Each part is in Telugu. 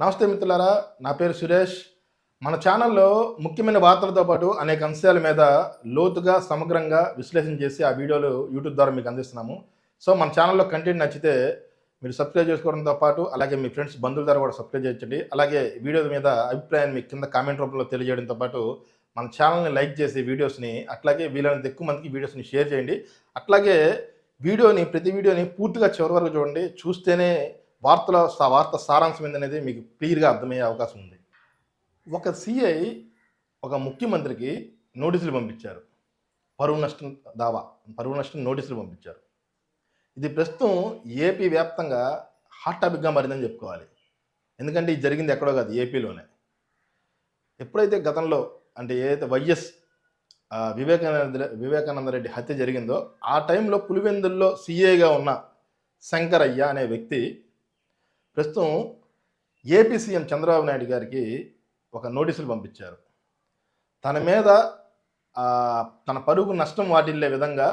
నమస్తే మిత్రులారా నా పేరు సురేష్. మన ఛానల్లో ముఖ్యమైన వార్తలతో పాటు అనేక అంశాల మీద లోతుగా సమగ్రంగా విశ్లేషణ చేసి ఆ వీడియోలు యూట్యూబ్ ద్వారా మీకు అందిస్తున్నాము. సో మన ఛానల్లో కంటెంట్ నచ్చితే మీరు సబ్స్క్రైబ్ చేసుకోవడంతో పాటు అలాగే మీ ఫ్రెండ్స్ బంధువుల ద్వారా కూడా సబ్స్క్రైబ్ చేయండి అలాగే వీడియో మీద అభిప్రాయాన్ని మీ కింద కామెంట్ రూపంలో తెలియజేయడంతో పాటు మన ఛానల్ని లైక్ చేసి వీడియోస్ని అట్లాగే వీలైనంత ఎక్కువ మందికి వీడియోస్ని షేర్ చేయండి. అట్లాగే వీడియోని ప్రతి వీడియోని పూర్తిగా చివరి వరకు చూడండి. చూస్తేనే వార్తల వార్త సారాంశం ఏందనేది మీకు క్లియర్గా అర్థమయ్యే అవకాశం ఉంది. ఒక సిఐ ఒక ముఖ్యమంత్రికి నోటీసులు పంపించారు. పరువు నష్టం దావా పరువు నష్టం నోటీసులు పంపించారు. ఇది ప్రస్తుతం ఏపీ వ్యాప్తంగా హాట్ టాపిక్గా మారిందని చెప్పుకోవాలి. ఎందుకంటే ఇది జరిగింది ఎక్కడో కాదు ఏపీలోనే. ఎప్పుడైతే గతంలో అంటే ఏదైతే వైఎస్ వివేకానంద వివేకానంద రెడ్డి హత్య జరిగిందో ఆ టైంలో పులివెందుల్లో సీఏగా ఉన్న శంకరయ్య అనే వ్యక్తి ప్రస్తుతం ఏపీ సీఎం చంద్రబాబు నాయుడు గారికి ఒక నోటీసులు పంపించారు. తన మీద తన పరుగు నష్టం వాటిల్లే విధంగా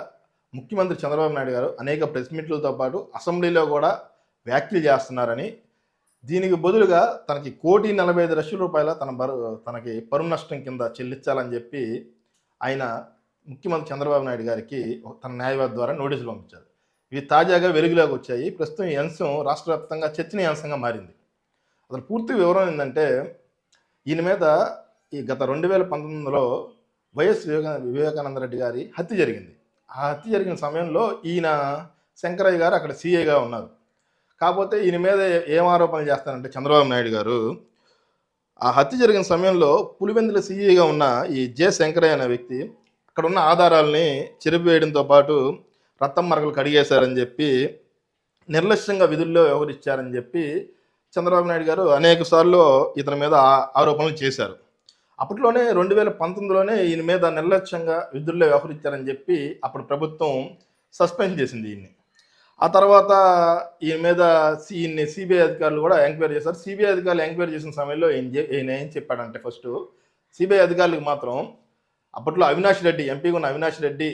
ముఖ్యమంత్రి చంద్రబాబు నాయుడు గారు అనేక ప్రెస్ మీట్లతో పాటు అసెంబ్లీలో కూడా వ్యాఖ్యలు చేస్తున్నారని దీనికి బదులుగా తనకి కోటి నలభై ఐదు లక్షల రూపాయల తన బరు తనకి పరువు నష్టం కింద చెల్లించాలని చెప్పి ఆయన ముఖ్యమంత్రి చంద్రబాబు నాయుడు గారికి తన న్యాయవాది ద్వారా నోటీసులు పంపించారు. ఇవి తాజాగా వెలుగులోకి వచ్చాయి. ప్రస్తుతం ఈ అంశం రాష్ట్ర వ్యాప్తంగా చర్చనీయాంశంగా మారింది. అసలు పూర్తి వివరం ఏంటంటే ఈయన మీద ఈ గత రెండు వేల పంతొమ్మిదిలో వైఎస్ వివేకా వివేకానంద రెడ్డి గారి హత్య జరిగింది. ఆ హత్య జరిగిన సమయంలో ఈయన శంకరయ్య గారు అక్కడ సీఏగా ఉన్నారు. కాకపోతే ఈయన మీద ఏం ఆరోపణలు చేస్తారంటే చంద్రబాబు నాయుడు గారు ఆ హత్య జరిగిన సమయంలో పులివెందుల సీఈగా ఉన్న ఈ జె శంకరయ్య అనే వ్యక్తి అక్కడ ఉన్న ఆధారాలని చెరిపివేయడంతో పాటు రక్తం మరకలు కడిగేశారని చెప్పి నిర్లక్ష్యంగా విధుల్లో వ్యవహరించారని చెప్పి చంద్రబాబు నాయుడు గారు అనేక సార్లు ఇతని మీద ఆరోపణలు చేశారు. అప్పట్లోనే రెండు వేల పంతొమ్మిదిలోనే ఈయన మీద నిర్లక్ష్యంగా విధుల్లో వ్యవహరించారని చెప్పి అప్పుడు ప్రభుత్వం సస్పెండ్ చేసింది ఈయన్ని. ఆ తర్వాత ఈయన మీద ఈయన్ని సిబిఐ అధికారులు కూడా ఎంక్వైరీ చేశారు. సిబిఐ అధికారులు ఎంక్వైరీ చేసిన సమయంలో ఈయన ఈయన ఏం చెప్పాడంటే ఫస్ట్ సిబిఐ అధికారులకు మాత్రం అప్పట్లో అవినాష్ రెడ్డి ఎంపీగా ఉన్న అవినాష్ రెడ్డి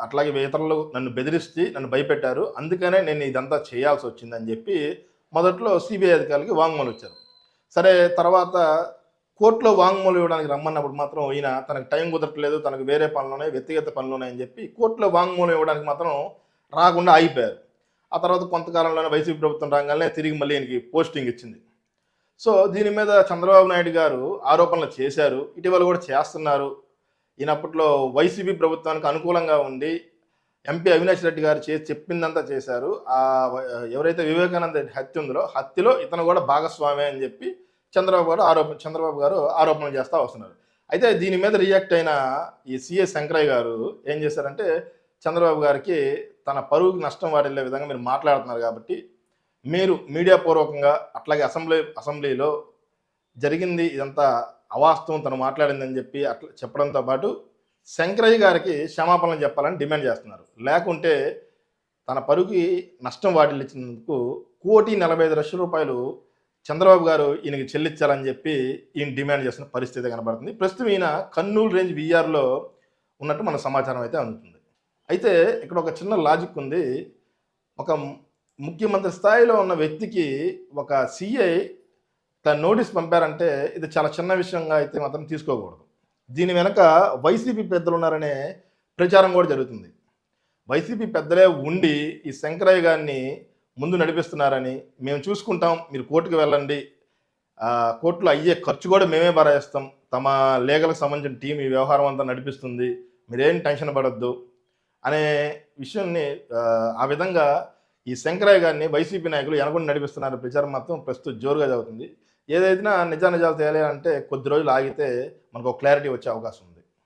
అట్లాగే ఇతరులు నన్ను బెదిరిస్తే నన్ను భయపెట్టారు. అందుకనే నేను ఇదంతా చేయాల్సి వచ్చిందని చెప్పి మొదట్లో సిబిఐ అధికారులకి వాంగ్మూలం ఇచ్చారు. సరే తర్వాత కోర్టులో వాంగ్మూలం ఇవ్వడానికి రమ్మన్నప్పుడు మాత్రం ఈయన తనకు టైం కుదరట్లేదు తనకు వేరే పనులున్నాయి వ్యక్తిగత పనులున్నాయని చెప్పి కోర్టులో వాంగ్మూలం ఇవ్వడానికి మాత్రం రాకుండా ఆగిపోయారు. ఆ తర్వాత కొంతకాలంలోనే వైసీపీ ప్రభుత్వం రాగానే తిరిగి మళ్ళీ ఈయనకి పోస్టింగ్ ఇచ్చింది. సో దీని మీద చంద్రబాబు నాయుడు గారు ఆరోపణలు చేశారు. ఇటీవల కూడా చేస్తున్నారు. ఈయన అప్పట్లో వైసీపీ ప్రభుత్వానికి అనుకూలంగా ఉండి ఎంపీ అవినాష్ రెడ్డి గారు చేసి చెప్పిందంతా చేశారు. ఆ ఎవరైతే వివేకానంద రెడ్డి హత్య ఉందో హత్యలో ఇతను కూడా భాగస్వామి అని చెప్పి చంద్రబాబు గారు ఆరోపణ చంద్రబాబు గారు ఆరోపణలు చేస్తూ వస్తున్నారు. అయితే దీని మీద రియాక్ట్ అయిన ఈ సిఎస్ శంకరయ్య గారు ఏం చేశారంటే చంద్రబాబు గారికి తన పరువుకి నష్టం వాటిల్లే విధంగా మీరు మాట్లాడుతున్నారు కాబట్టి మీరు మీడియా పూర్వకంగా అట్లాగే అసెంబ్లీ అసెంబ్లీలో జరిగింది ఇదంతా అవాస్తవం తను మాట్లాడిందని చెప్పి అట్లా చెప్పడంతో పాటు శంకరయ్య గారికి క్షమాపణలు చెప్పాలని డిమాండ్ చేస్తున్నారు. లేకుంటే తన పరువుకి నష్టం వాటిల్లించినందుకు కోటి నలభై ఐదు లక్షల రూపాయలు చంద్రబాబు గారు ఈయనకి చెల్లించాలని చెప్పి ఈయన డిమాండ్ చేస్తున్న పరిస్థితి కనబడుతుంది. ప్రస్తుతం ఈయన కర్నూలు రేంజ్ విఆర్లో ఉన్నట్టు మన సమాచారం అయితే అందుతుంది. అయితే ఇక్కడ ఒక చిన్న లాజిక్ ఉంది. ఒక ముఖ్యమంత్రి స్థాయిలో ఉన్న వ్యక్తికి ఒక సిఐ తను నోటీస్ పంపారంటే ఇది చాలా చిన్న విషయంగా అయితే మాత్రం తీసుకోకూడదు. దీని వెనక వైసీపీ పెద్దలు ఉన్నారనే ప్రచారం కూడా జరుగుతుంది. వైసీపీ పెద్దలే ఉండి ఈ శంకరయ్య గారిని ముందు నడిపిస్తున్నారని మేము చూసుకుంటాం. మీరు కోర్టుకు వెళ్ళండి. కోర్టులో అయ్యే ఖర్చు కూడా మేమే భరాయిస్తాం తమ లేఖలకు సంబంధించిన టీం ఈ వ్యవహారం అంతా నడిపిస్తుంది. మీరేం టెన్షన్ పడద్దు అనే విషయాన్ని ఆ, విధంగా ఈ శంకరయ్య గారిని వైసీపీ నాయకులు ఎనకుండా నడిపిస్తున్నారు. ప్రచారం మాత్రం ప్రస్తుతం జోరుగా జరుగుతుంది. ఏదైనా నిజా నిజాలు అంటే కొద్ది రోజులు ఆగితే మనకు ఒక క్లారిటీ వచ్చే అవకాశం ఉంది.